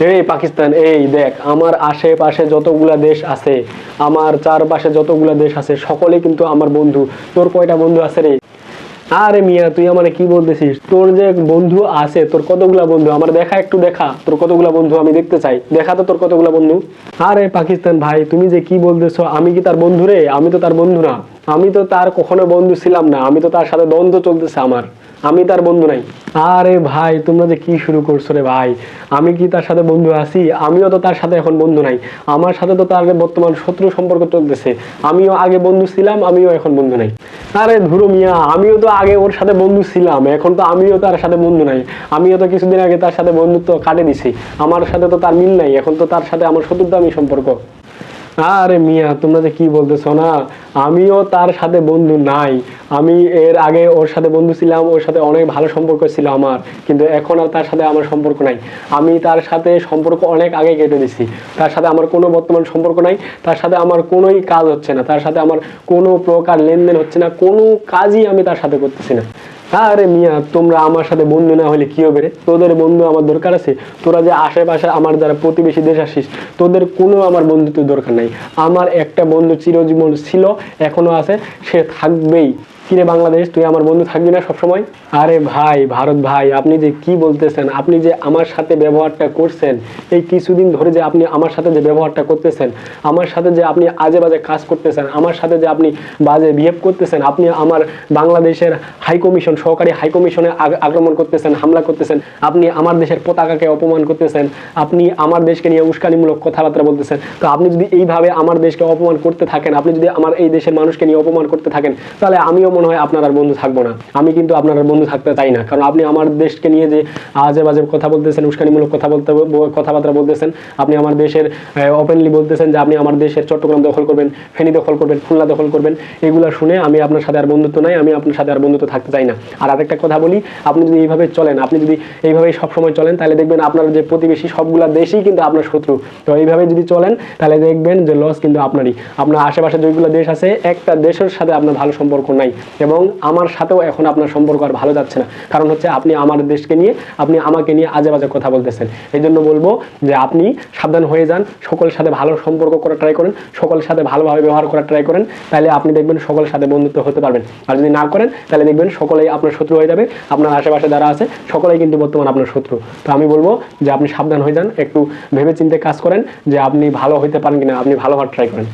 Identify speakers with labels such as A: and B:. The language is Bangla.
A: এই পাকিস্তান, এই দেখ, আমার আশেপাশে যতগুলা দেশ আছে, আমার চারপাশে যতগুলা দেশ আছে সকলে কিন্তু আমার বন্ধু। তোর কয়টা বন্ধু আছে রে? আরে মিয়া, তুই আমারে কি বলতেছিস? তোর যে বন্ধু আছে, তোর কতগুলা বন্ধু? আমার দেখা একটু দেখা, তোর কতগুলা বন্ধু আমি দেখতে চাই। দেখা তো তোর কতগুলা বন্ধু। আরে পাকিস্তান ভাই, তুমি যে কি বলতেছো, আমি কি তার বন্ধু রে? আমি তো তার বন্ধু না। আমি তো তার কখনো বন্ধু ছিলাম না, আমি তো তার সাথে দ্বন্দ্ব চলতেছে আমার, আমি তার বন্ধু নাই। আরে ভাই, তোমরা যে কি শুরু করছ রে ভাই? আমি কি তার সাথে বন্ধু আছি? আমিও তো তার সাথে এখন বন্ধু নাই। আমার সাথে তো তার বর্তমান শত্রু সম্পর্ক চলতেছে। আমিও আগে বন্ধু ছিলাম, আমিও এখন বন্ধু নাই। আরে ধুরো মিয়া, আমিও তো আগে ওর সাথে বন্ধু ছিলাম, এখন তো আমিও তার সাথে বন্ধু নাই। আমিও তো কিছুদিন আগে তার সাথে বন্ধুত্ব কাটে দিছি। আমার সাথে তো তার মিল নাই, এখন তো তার সাথে আমার শত্রুতামি সম্পর্ক। আরে মিয়া, তোমরা যে কি বলতেছো না? আমিও তার সাথে বন্ধু নাই। আমি এর আগে ওর সাথে বন্ধু ছিলাম, ওর সাথে অনেক ভালো সম্পর্ক ছিল আমার, কিন্তু এখন আর তার সাথে আমার সম্পর্ক নাই। আমি তার সাথে সম্পর্ক অনেক আগে কেটে দিছি। তার সাথে আমার কোনো বর্তমান সম্পর্ক নাই, তার সাথে আমার কোনোই কাজ হচ্ছে না, তার সাথে আমার কোনো প্রকার লেনদেন হচ্ছে না, কোনো কাজই আমি তার সাথে করতেছি না। আরে মিয়া, তোমরা আমার সাথে বন্ধু না হলে কি হবে রে? তোদের বন্ধু আমার দরকার আছে? তোরা যে আশেপাশে আমার যারা প্রতিবেশী দেশ আসিস, তোদের কোনো আমার বন্ধুত্ব দরকার নাই। আমার একটা বন্ধু চিরজীবন ছিল এখনও আছে সে থাকবেই। কিরে বাংলাদেশ, তুই আমার বন্ধু থাকবি না সবসময়? আরে ভাই, ভারত ভাই, আপনি যে কি বলতেছেন, আপনি যে আমার সাথে ব্যবহারটা করছেন, এই কিছুদিন ধরে যে আপনি আমার সাথে যে ব্যবহারটা করতেছেন, আমার সাথে যে আপনি আজে বাজে কাজ করতেছেন, আমার সাথে যে আপনি বাজে বিহেভ করতেছেন, আপনি আমার বাংলাদেশের হাই কমিশন সহকারী হাই কমিশনে আক্রমণ করতেছেন, হামলা করতেছেন, আপনি আমার দেশের পতাকাকে অপমান করতেছেন, আপনি আমার দেশকে নিয়ে উস্কানিমূলক কথাবার্তা বলতেছেন, তো আপনি যদি এইভাবে আমার দেশকে অপমান করতে থাকেন, আপনি যদি আমার এই দেশের মানুষকে নিয়ে অপমান করতে থাকেন, তাহলে আমিও মনে হয় আপনার আর বন্ধু থাকব না। আমি কিন্তু আপনার আর বন্ধু থাকতে চাই না। কারণ আপনি আমার দেশকে নিয়ে যে আজে বাজে কথা বলতেছেন, উস্কানিমূলক কথা বলতে, কথাবার্তা বলতেছেন, আপনি আমার দেশের ওপেনলি বলতেছেন যে আপনি আমার দেশের চট্টগ্রাম দখল করবেন, ফেনী দখল করবেন, খুলনা দখল করবেন, এগুলো শুনে আমি আপনার সাথে আর বন্ধুত্ব নাই, আমি আপনার সাথে আর বন্ধুত্ব থাকতে চাই না। আর আরেকটা কথা বলি, আপনি যদি এইভাবে চলেন, আপনি যদি এইভাবে সবসময় চলেন, তাহলে দেখবেন আপনার যে প্রতিবেশী সবগুলা দেশই কিন্তু আপনার শত্রু। তো এইভাবে যদি চলেন, তাহলে দেখবেন যে লস কিন্তু আপনারই। আপনার আশেপাশে যেগুলো দেশ আছে, একটা দেশের সাথে আপনার ভালো সম্পর্ক নাই। এবং আমার সাথেও এখন আপনার সম্পর্ক আর ভালো যাচ্ছে না। কারণ হচ্ছে আপনি আমার দেশকে নিয়ে, আপনি আমাকে নিয়ে আজে বাজে কথা বলতেছেন। এই জন্য বলব যে আপনি সাবধান হয়ে যান, সকলের সাথে ভালো সম্পর্ক করার ট্রাই করেন, সকলের সাথে ভালোভাবে ব্যবহার করার ট্রাই করেন, তাহলে আপনি দেখবেন সকলের সাথে বন্ধুত্ব হতে পারবেন। আর যদি না করেন, তাহলে দেখবেন সকলেই আপনার শত্রু হয়ে যাবে, আপনার আশেপাশে যারা আছে, সকলেই কিন্তু বর্তমান আপনার শত্রু। তো আমি বলব যে আপনি সাবধান হয়ে যান, একটু ভেবে চিন্তে কাজ করেন যে আপনি ভালো হইতে পারেন কিনা, আপনি ভালো হওয়ার ট্রাই করেন।